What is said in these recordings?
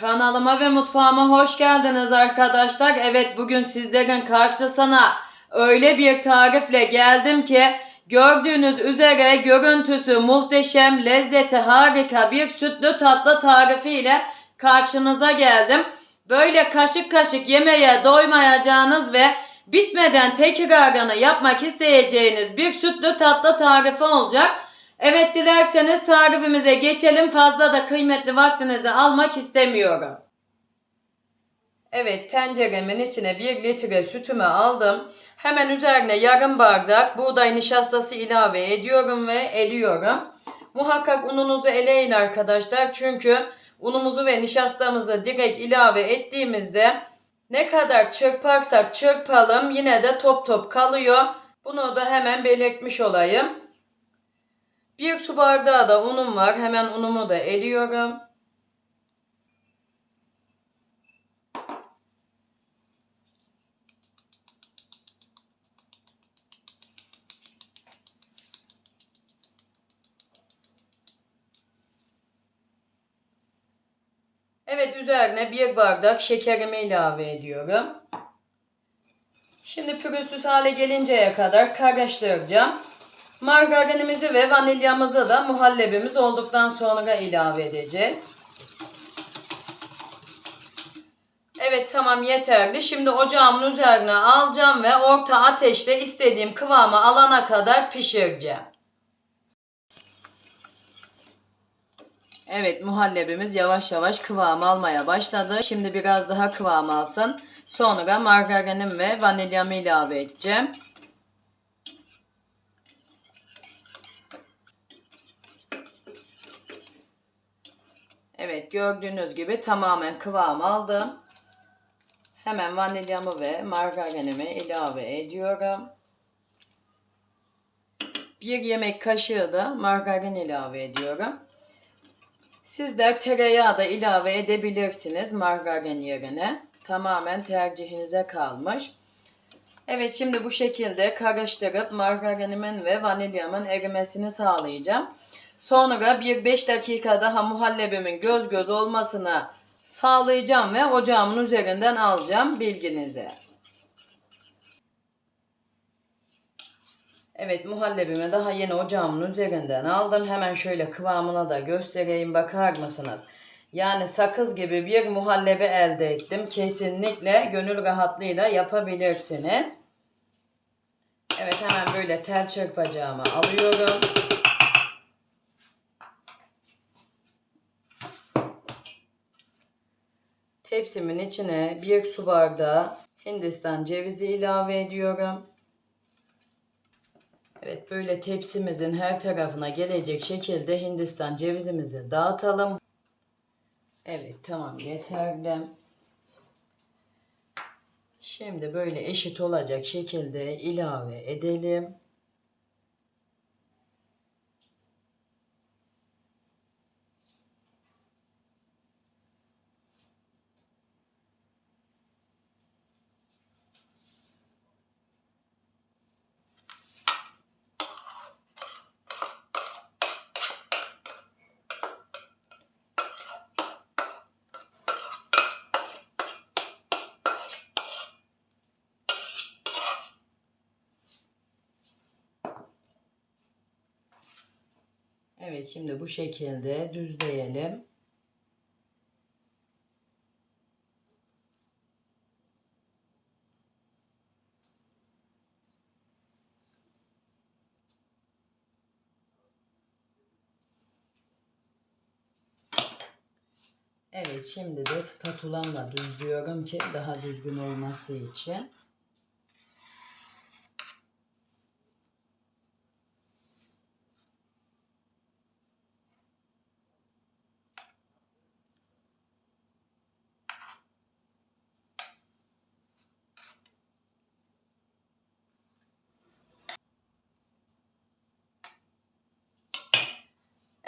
Kanalıma ve mutfağıma hoş geldiniz arkadaşlar. Evet bugün sizlerin karşısına öyle bir tarifle geldim ki gördüğünüz üzere görüntüsü muhteşem, lezzeti harika bir sütlü tatlı tarifiyle karşınıza geldim. Böyle kaşık kaşık yemeğe doymayacağınız ve bitmeden tekrarını yapmak isteyeceğiniz bir sütlü tatlı tarifi olacak. Evet dilerseniz tarifimize geçelim. Fazla da kıymetli vaktinizi almak istemiyorum. Evet tenceremin içine 1 litre sütümü aldım. Hemen üzerine yarım bardak buğday nişastası ilave ediyorum ve eliyorum. Muhakkak ununuzu eleyin arkadaşlar. Çünkü unumuzu ve nişastamızı direkt ilave ettiğimizde ne kadar çırparsak çırpalım yine de top top kalıyor. Bunu da hemen belirtmiş olayım. Bir su bardağı da unum var. Hemen unumu da eliyorum. Evet üzerine bir bardak şekerimi ilave ediyorum. Şimdi pürüzsüz hale gelinceye kadar karıştıracağım. Margarinimizi ve vanilyamızı da muhallebimiz olduktan sonra ilave edeceğiz. Evet tamam yeterli. Şimdi ocağımın üzerine alacağım ve orta ateşte istediğim kıvamı alana kadar pişireceğim. Evet muhallebimiz yavaş yavaş kıvam almaya başladı. Şimdi biraz daha kıvam alsın. Sonra margarinim ve vanilyamı ilave edeceğim. Evet gördüğünüz gibi tamamen kıvam aldım. Hemen vanilyamı ve margarinimi ilave ediyorum. Bir yemek kaşığı da margarin ilave ediyorum. Sizler tereyağı da ilave edebilirsiniz margarin yerine. Tamamen tercihinize kalmış. Evet şimdi bu şekilde karıştırıp margarinimin ve vanilyamın erimesini sağlayacağım. Sonra bir 5 dakika daha muhallebimin göz göz olmasını sağlayacağım ve ocağımın üzerinden alacağım bilginize. Evet muhallebimi daha yeni ocağımın üzerinden aldım. Hemen şöyle kıvamına da göstereyim bakar mısınız? Yani sakız gibi bir muhallebi elde ettim. Kesinlikle gönül rahatlığıyla yapabilirsiniz. Evet hemen böyle tel çırpacağımı alıyorum. Tepsimin içine bir su bardağı Hindistan cevizi ilave ediyorum. Evet böyle tepsimizin her tarafına gelecek şekilde Hindistan cevizimizi dağıtalım. Evet tamam yeterli. Şimdi böyle eşit olacak şekilde ilave edelim. Evet şimdi bu şekilde düzleyelim. Evet şimdi de spatulamla düzlüyorum ki daha düzgün olması için.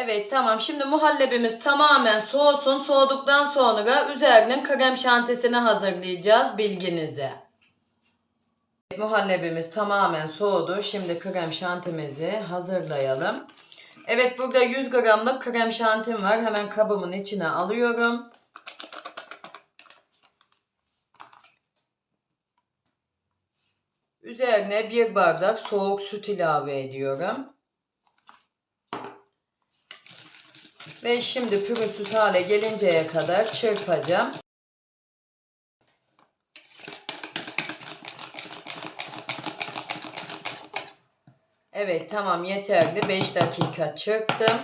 Evet tamam. Şimdi muhallebimiz tamamen soğusun. Soğuduktan sonra üzerinin krem şantisini hazırlayacağız bilginize. Evet, muhallebimiz tamamen soğudu. Şimdi krem şantimizi hazırlayalım. Evet burada 100 gramlık krem şantim var. Hemen kabımın içine alıyorum. Üzerine bir bardak soğuk süt ilave ediyorum. Ve şimdi pürüzsüz hale gelinceye kadar çırpacağım. Evet tamam yeterli. 5 dakika çırptım.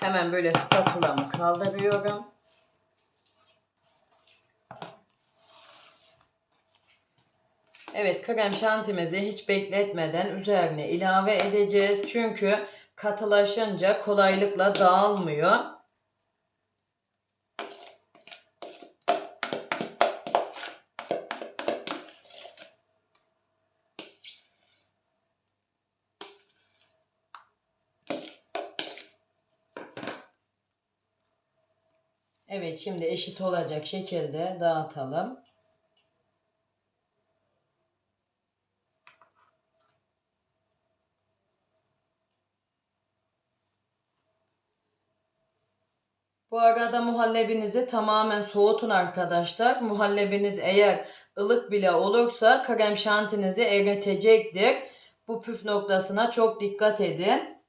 Hemen böyle spatulamı kaldırıyorum. Evet krem şantimizi hiç bekletmeden üzerine ilave edeceğiz. Çünkü katılaşınca kolaylıkla dağılmıyor. Evet şimdi eşit olacak şekilde dağıtalım. Bu arada muhallebinizi tamamen soğutun arkadaşlar. Muhallebiniz eğer ılık bile olursa krem şantinizi eritecektir. Bu püf noktasına çok dikkat edin.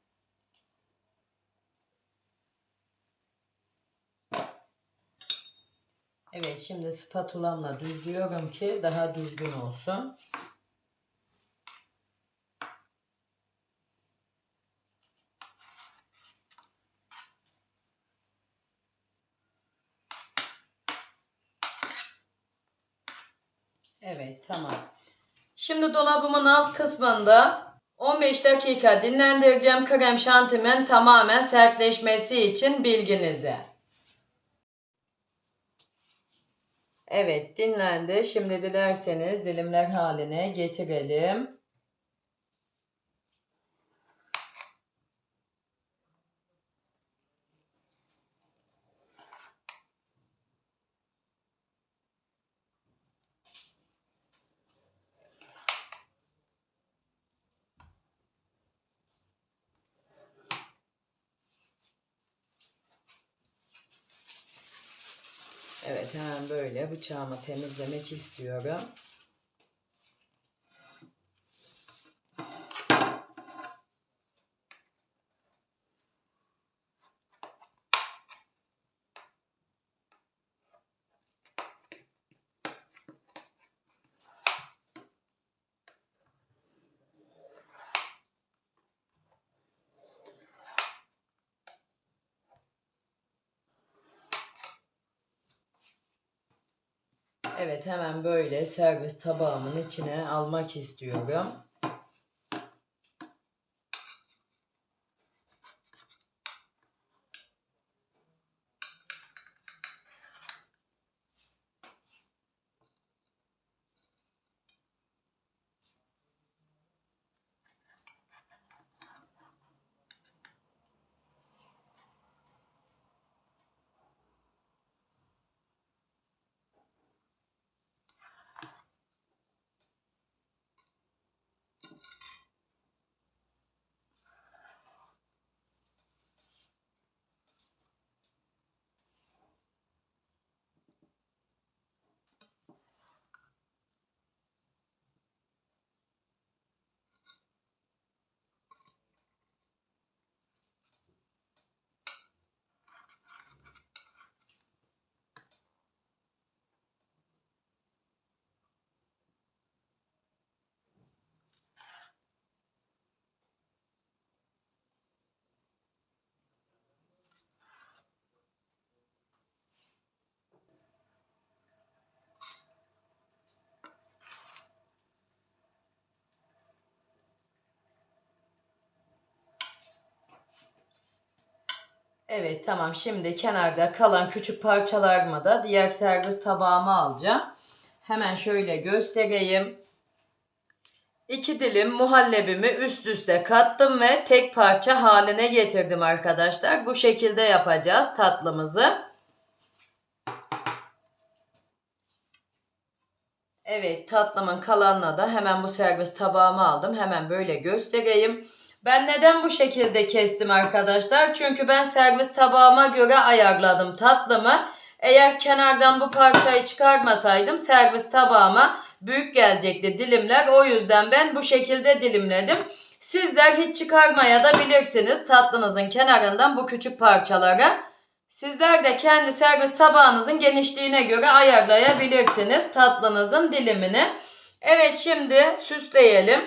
Evet şimdi spatulamla düzlüyorum ki daha düzgün olsun. Evet tamam. Şimdi dolabımın alt kısmında 15 dakika dinlendireceğim krem şantimin tamamen sertleşmesi için bilginize. Evet dinlendi. Şimdi dilerseniz dilimler haline getirelim. Evet hemen böyle bıçağımı temizlemek istiyorum. Evet hemen böyle servis tabağımın içine almak istiyorum. Evet tamam şimdi kenarda kalan küçük parçalarımı da diğer servis tabağıma alacağım. Hemen şöyle göstereyim. İki dilim muhallebimi üst üste kattım ve tek parça haline getirdim arkadaşlar. Bu şekilde yapacağız tatlımızı. Evet tatlımın kalanına da hemen bu servis tabağıma aldım. Hemen böyle göstereyim. Ben neden bu şekilde kestim arkadaşlar? Çünkü ben servis tabağıma göre ayarladım tatlımı. Eğer kenardan bu parçayı çıkarmasaydım servis tabağıma büyük gelecekti dilimler. O yüzden ben bu şekilde dilimledim. Sizler hiç çıkarmaya da bilirsiniz tatlınızın kenarından bu küçük parçaları. Sizler de kendi servis tabağınızın genişliğine göre ayarlayabilirsiniz tatlınızın dilimini. Evet şimdi süsleyelim.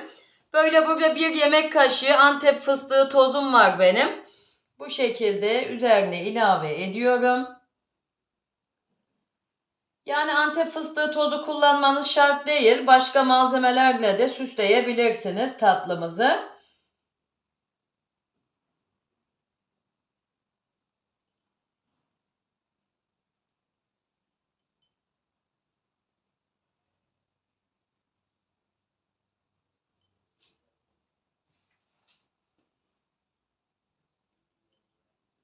Böyle burada bir yemek kaşığı antep fıstığı tozum var benim. Bu şekilde üzerine ilave ediyorum. Yani antep fıstığı tozu kullanmanız şart değil. Başka malzemelerle de süsleyebilirsiniz tatlımızı.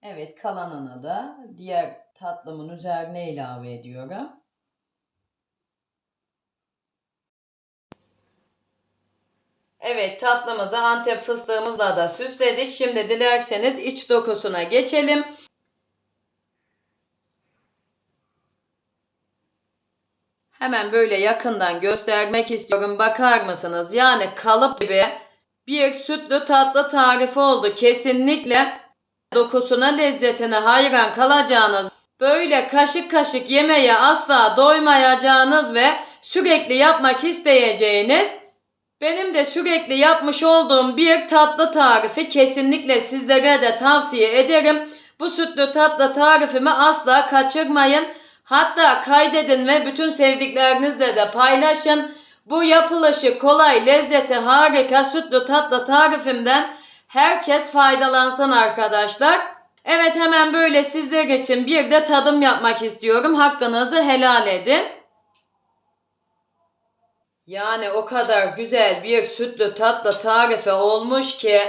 Evet kalanını da diğer tatlımın üzerine ilave ediyorum. Evet tatlımızı antep fıstığımızla da süsledik. Şimdi dilerseniz iç dokusuna geçelim. Hemen böyle yakından göstermek istiyorum. Bakar mısınız? Yani kalıp gibi bir sütlü tatlı tarifi oldu. Kesinlikle dokusuna lezzetine hayran kalacağınız, böyle kaşık kaşık yemeye asla doymayacağınız ve sürekli yapmak isteyeceğiniz benim de sürekli yapmış olduğum bir tatlı tarifi kesinlikle sizlere de tavsiye ederim. Bu sütlü tatlı tarifimi asla kaçırmayın. Hatta kaydedin ve bütün sevdiklerinizle de paylaşın. Bu yapılışı kolay, lezzeti harika sütlü tatlı tarifimden herkes faydalansın arkadaşlar. Evet hemen böyle sizler için bir de tadım yapmak istiyorum. Hakkınızı helal edin. Yani o kadar güzel bir sütlü tatlı tarifi olmuş ki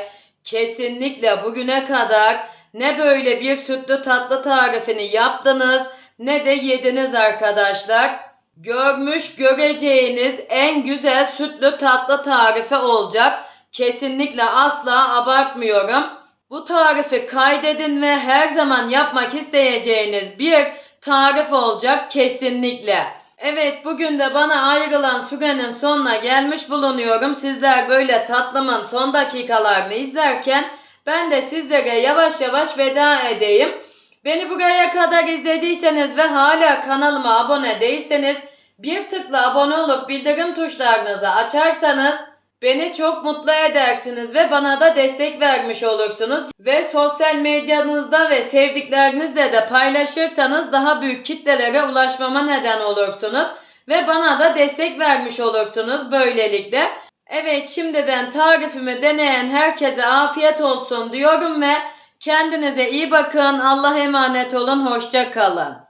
kesinlikle bugüne kadar ne böyle bir sütlü tatlı tarifini yaptınız ne de yediniz arkadaşlar. Görmüş göreceğiniz en güzel sütlü tatlı tarifi olacak. Kesinlikle asla abartmıyorum. Bu tarifi kaydedin ve her zaman yapmak isteyeceğiniz bir tarif olacak kesinlikle. Evet bugün de bana ayrılan sürenin sonuna gelmiş bulunuyorum. Sizler böyle tatlımın son dakikalarını izlerken ben de sizlere yavaş yavaş veda edeyim. Beni buraya kadar izlediyseniz ve hala kanalıma abone değilseniz bir tıkla abone olup bildirim tuşlarınızı açarsanız Beni çok mutlu edersiniz ve bana da destek vermiş olursunuz. Ve sosyal medyanızda ve sevdiklerinizle de paylaşırsanız daha büyük kitlelere ulaşmama neden olursunuz. Ve bana da destek vermiş olursunuz böylelikle. Evet şimdiden tarifimi deneyen herkese afiyet olsun diyorum ve kendinize iyi bakın. Allah'a emanet olun. Hoşça kalın.